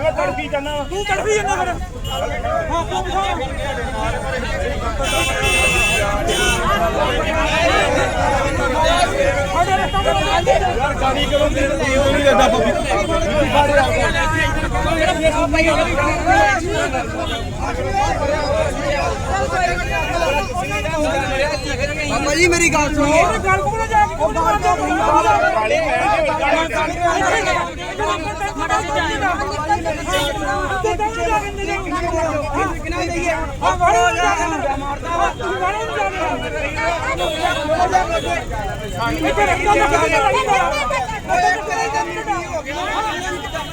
ਮੈਂ ਤੜਫੀ ਜਾਣਾ ਤੂੰ ਤੜਫੀ ਜਾਂਦਾ ਫਿਰ ਹਾਂ ਤੂੰ ਬਿਠਾ ਯਾਰ ਗਾੜੀ ਕਰੋ ਤੇ ਉਹ ਨਹੀਂ ਦਿੰਦਾ ਬੱਬੀ ਬਾਬਾ ਜੀ ਮੇਰੀ ਗੱਲ ਸੁਣੋ ਹੋਰ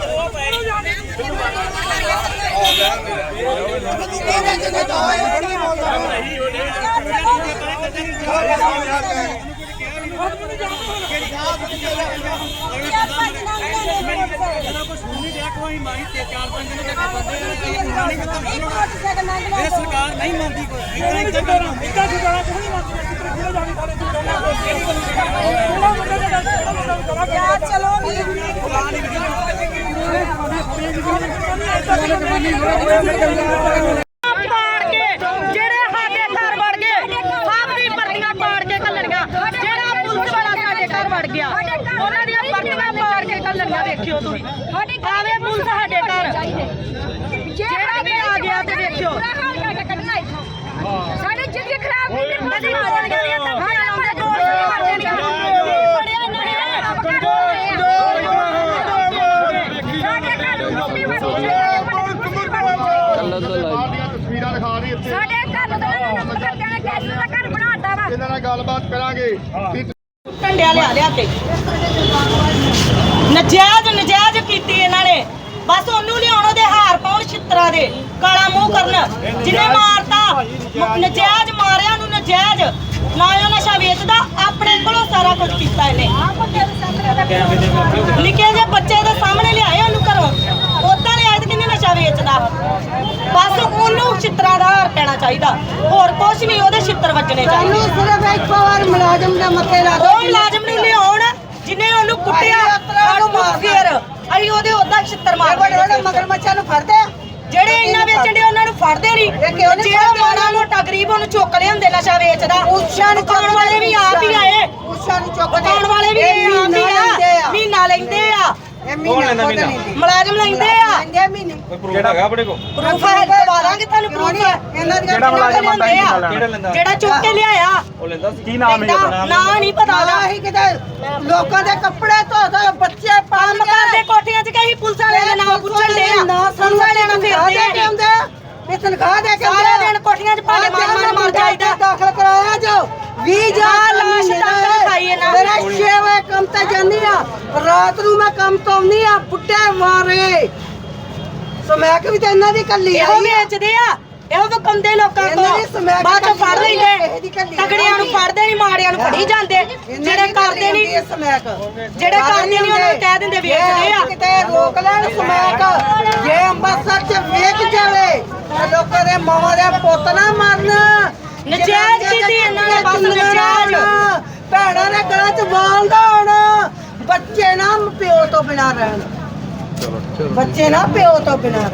ਕੋਲ ਜਾ ਨਹੀਂ ਪੰਜ ਜਾਨ ਸਰਕਾਰ ਨਹੀਂ ਮੰਨਦੀ ਕੋਈ। ਇੱਦਾਂ ਛੁਡਾਣਾ ਕੋਈ ਨਹੀਂ ਮੰਨਦਾ ਕਿਤੇ ਕਿਹੜੇ ਜਾਣੀ ਸਾਡੇ ਯਾਰ ਚਲੋ ਵੀ ਪਾੜ ਕੇ ਜਿਹੜੇ ਸਾਡੇ ਘਰ ਵੜ ਗਏ ਸਭ ਦੀ ਪਰਚੀਆਂ ਪਾੜ ਕੇ ਕੱਲਣੀਆਂ ਜਿਹੜਾ ਪੁਲਿਸ ਵਾਲਾ ਸਾਡੇ ਘਰ ਵੜ ਗਿਆ ਉਹਨਾਂ ਦੀਆਂ ਪਰਚੀਆਂ ਪਾੜ ਕੇ ਕੱਲਣੀਆਂ ਵੇਖਿਓ ਤੁਸੀਂ ਆਵੇ ਪੁਲਿਸ ਸਾਡੇ ਘਰ ਜਿਹੜਾ ਵੀ ਆ ਗਿਆ ਤੇ ਵੇਖਿਓ ਸਾਡੇ ਜ਼ਿੰਦਗੀ ਖਰਾਬ ਹੋਈ ਤੇ ਅਸੀਂ ਗੋਲੀਆਂ ਦੀਆਂ ਧਮਕੀਆਂ ਲਾਉਂਦੇ ਗੋਲੀਆਂ ਮਾਰਦੇ ਨੇ ਬੜਿਆ ਇਹਨਾਂ ਨੇ ਸਾਡੇ ਘਰ ਮੁਸਲੀ ਵਸਦੀ ਤਸਵੀਰਾਂ ਦਿਖਾ ਰਹੀ ਇੱਥੇ ਸਾਡੇ ਘਰ ਨੂੰ ਤਾਂ ਨੰਬਰ ਦੇਣਾ ਕੈਸ ਦਾ ਘਰ ਬਣਾਤਾ ਵਾ ਇਹਨਾਂ ਨਾਲ ਗੱਲਬਾਤ ਕਰਾਂਗੇ। ਵੀ ਢੰਡਿਆ ਲਿਆ ਲਿਆ ਕੇ ਨਜਾਇਜ਼ ਨਜਾਇਜ਼ ਕੀਤੀ ਇਹਨਾਂ ਨੇ। ਬਸ ਉਹਨੂੰ ਲਿਆਉਣ ਉਹਦੇ ਹਾਰ ਪਾਉਣ ਛਿੱਤਰਾ ਦੇ ਕਾਲਾ ਮੂੰਹ ਕਰਨ। ਜਿਹਨੇ ਮਾਰਤਾ ਮ- ਨਜਾਇਜ਼ ਮਾਰਿਆ ਨੂੰ ਨਜਾਇਜ਼। ਨਾ ਉਹ ਨਸ਼ਾ ਵੇਚਦਾ ਆਪਣੇ ਕੋਲੋਂ ਸਾਰਾ ਕੁਝ ਕੀਤਾ ਇਹਨੇ। ਨਿੱਕੇ ਜਿਹੇ ਬੱਚੇ ਦੇ ਸਾਹਮਣੇ ਲਿਆਏ ਉਹਨੂੰ ਘਰੋਂ। ਉਦਾਂ ਲਿਆਏ ਤੇ ਕਿੰਨੇ ਨਸ਼ਾ ਵੇਚਦਾ। ਬਸ ਉਹਨੂੰ ਛਿੱਤਰਾ ਦਾ ਹਾਰ ਪੈਣਾ ਚਾਹੀਦਾ। ਹੋਰ ਕੁਝ ਨਹੀਂ ਉਹਦੇ ਛਿੱਤਰ ਵੱਜਣੇ ਚਾਹੀਦੇ। ਸਿਰਫ ਇੱਕ ਵਾਰ ਮੁਲਾਜ਼ਮ ਦੇ ਮੱਥੇ ਲਾ ਉਹ ਮੁਲਾਜ਼ਮ ਨੂੰ ਲਿਆਉਣ ਜਿਨੇ ਉਹਨੂੰ ਕੁੱਟਿਆ ਸਾਨੂੰ ਮੁੱਕ ਫੇਰ। ਅਸੀਂ ਉਹਦੇ ਉਹਦਾ ਛਿੱਤਰ ਮਾਰਦੇ ਮਗਰਮੱਛਾਂ ਨੂੰ ਫੜਦੇ ਆ। ਜਿਹੜੇ ਇੰਨਾ ਵੇਚਣ ਦੇ ਉਹਨਾਂ ਨੂੰ ਫੜਦੇ ਨਹੀਂ ਜਿਹੜਾ? ਮਾੜਾ ਮੋਟਾ ਗਰੀਬ ਉਹਨੂੰ ਚੁੱਕ ਲਿਆਉਂਦੇ ਨਸ਼ਾ ਵੇਚਦਾ। ਉਸ਼ਾ ਨੂੰ ਦੁਕਾਨ ਵਾਲੇ ਵੀ ਆਪ ਹੀ ਆਏ। ਉਸ਼ਾ ਨੂੰ ਚੁੱਕਦੇ ਦੁਕਾਨ ਵਾਲੇ ਵੀ ਆਪ ਹੀ ਮਹੀਨਾ ਲੈਂਦੇ ਆ। ਮਹੀਨਾ ਲੈਂਦੇ ਆ। ਇਹ ਮਹੀਨਾ ਮੁਲਾਜ਼ਮ ਲੈਂਦੇ ਆ। ਲੈਂਦੇ ਮਹੀਨੇ ਕਿਹੜਾ ਹੈਗਾ ਆਪਣੇ ਕੋ ਪ੍ਰੂਫ ਹੈ ਦਵਾ ਦਾਂਗੇ ਤੁਹਾਨੂੰ ਕਿਉਂ ਪ੍ਰੂਫ ਨੀ? ਹੈ ਇਹਨਾਂ ਦੀਆਂ ਜਿਹੜਾ ਮੁਲਾਜ਼ਮ ਆਉਂਦਾ ਲੈਂਦੇ ਆ। ਕਿਹੜਾ ਲੈਂਦਾ? ਜਿਹੜਾ ਚੁੱਕ ਕੇ ਲਿਆਇਆ। ਉਹ ਲੈਂਦਾ ਸੀ। ਕੀ ਨਾਮ ਹੈ ਲੈਂਦਾ, ਨਾਂ ਨਹੀਂ ਪਤਾ ਦਾਦਾ ਉਹਦਾ ਹੀ ਕਿਤੇ ਲੋਕਾਂ ਦੇ ਕੱਪੜੇ ਧੋ ਧੋ ਬੱਚੇ ਪਾਲ ਕੰਮ ਕਰਦੇ ਕੋਠੀਆਂ 'ਚ ਕਹੀ ਪੁਲਿਸ ਵਾਲੇ ਦੇ ਨਾਮ ਪੁੱਛਣ ਦੇ ਆ। ਨਾ ਪੁਲਿਸ ਵਾਲਿਆਂ ਨੂੰ ਫਿਰਦੇ ਦੇ ਕੇ ਆ ਆਉਂਦੇ ਆ। ਇਹ ਤਨਖਾਹ ਦੇ ਕੇ ਸਾਰਾ ਦਿਨ ਕੋਠੀਆਂ 'ਚ ਭਾਲੇ ਮਾਰ ਮਾਰ ਮਾਰ ਜਾਈਦਾ। ਦਾਖਲ ਕਰਾਇਆ ਜੋ। 20000 ਆਹ ਲਾਸ਼ ਦਾਖਲ ਖਾਈ ਇਹਨਾਂ ਨੇ। ਮੇਰਾ 6 ਵਜੇ ਕੰਮ ਤੇ ਜਾਂਦੀ ਆ। ਰਾਤ ਨੂੰ ਮੈਂ ਕੰਮ ਤੋਂ ਆਉਂਦੀ ਆ ਬੁੱਢੇ ਮਾਰੇ। ਸਮੈਕ ਵੀ ਤਾਂ ਇਹਨਾਂ ਦੀ ਕੱਲੀ ਇਹੋ ਆਈ ਆ। ਵੇਚਦੇ ਆ। ਇਹੋ ਵਕੰਦੇ ਲੋਕਾਂ ਇਹਨਾਂ ਕੋਲ ਸਮੈਕ ਬਾਅਦ ਚ ਫੜ ਕੱਲੀ ਲੈਂਦੇ ਤਗੜਿਆਂ ਨੂੰ ਫੜਦੇ ਨਹੀਂ ਮਾੜਿਆਂ ਨੂੰ ਫੜੀ ਜਾਂਦੇ। ਜਿਹੜੇ ਕਰਦੇ ਨਹੀਂ ਸਮੈਕ। ਜਿਹੜੇ ਕਰਦੇ ਨਹੀਂ ਉਹਨਾਂ ਨੂੰ ਕਹਿ ਦਿੰਦੇ ਵੇਚਦੇ ਆ। ਕਿਤੇ ਰੋਕ ਲੈਣ ਸਮੈਕ ਜੇ ਅੰਮ੍ਰਿਤਸਰ ਚ ਵੇਚ ਜਾਵੇ ਤੇ ਲੋਕਾਂ ਦੇ ਮਾਵਾਂ ਦੇ ਪੁੱਤ ਨਾ ਮਰਨ। ਨਜਾਇਜ਼ ਕੀਤੀ ਇਹਨਾਂ ਨੇ ਬਸ ਨਜਾਇਜ਼। ਭੈਣਾਂ ਦੇ ਗਲਾਂ ਚ ਵਾਲ ਦਾ ਹੋਣਾ ਬੱਚੇ ਨਾ ਪਿਓ ਤੋਂ ਬਿਨਾ ਰਹਿਣ। ਬੱਚੇ ਨਾ ਪਿਓ ਤੋਂ ਬਿਨਾਂ